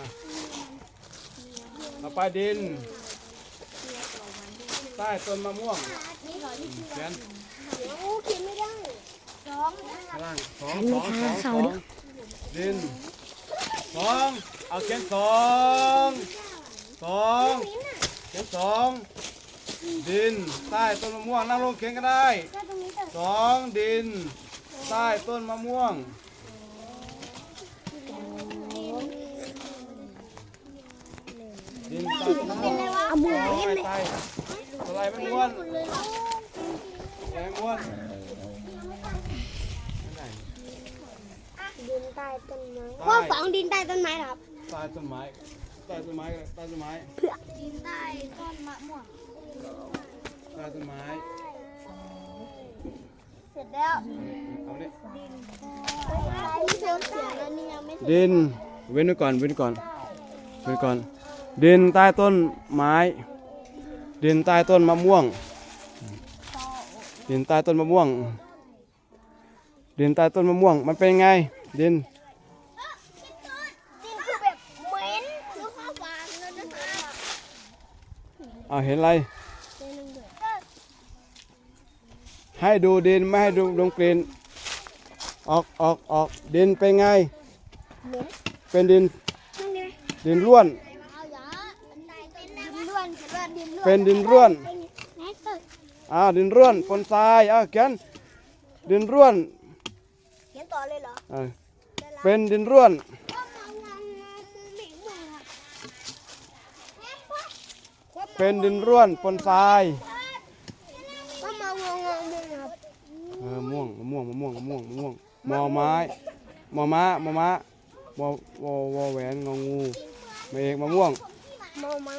อะต่อไปดิน ใต้ต้นมะม่วงเขียนเขียนไม่ได้สองข้างล่างสองสองสองสองดินสองเอาเขียนสองสองเขียนสองดิน ใต้ต้นมะม่วงนั่งลงเขียนก็ได้สองดิน ใต้ต้นมะม่วง ดินใต้ต้นมะม่วง เอามือเอาเล่นไม้อะไรไม่ม้วนอะไรม้วนไม่ได้ดินใต้ต้นไม้ใต้ว่าฝังดินใต้ต้นไม้หรอครับใต้ต้นไม้ใต้ต้นไม้ก็ได้ใต้ต้นไม้ดินใต้ต้นมะม่วงใต้ต้นไม้เสร็จแล้วเอาเนี่ยนี่เสียงเสียงอันนี้ยังไม่เสร็จดินเว้นไว้ก่อนเว้นก่อนเว้นก่อน ดินใต้ต้นไม้ ดินใต้ต้นมะม่วง ดินใต้ต้นมะม่วง ดินใต้ต้นมะม่วง มันเป็นไง ดิน ดินคือแบบเหม็นคือข้าวฟางเลยนะคะเอาเห็นอะไรเป็นหนึ่งเดือนให้ดูดินไม่ให้ดูดงกลิ่นออกออกออกดินเป็นไงเหม็นเป็นดินนั่นไงดินร่วน เอาอย่าดินร่ วนเห็นว่าดินร่วนเป็นดินร่วนไหนตึกอ่าดินร่วนปนทรายอ่าเขียนดินร่วนเขียนต่อเลยเหรอเออเป็นดินร่วน เป็นดินร่วนปนทรายก็มางงงงครับเออม่วงมะม่วงมะม่วงมะม่วงมะม่วงมอไม้มอม้ามอม้าวอวอวอแหวนงองูมาเอกมะม่วงมอม้า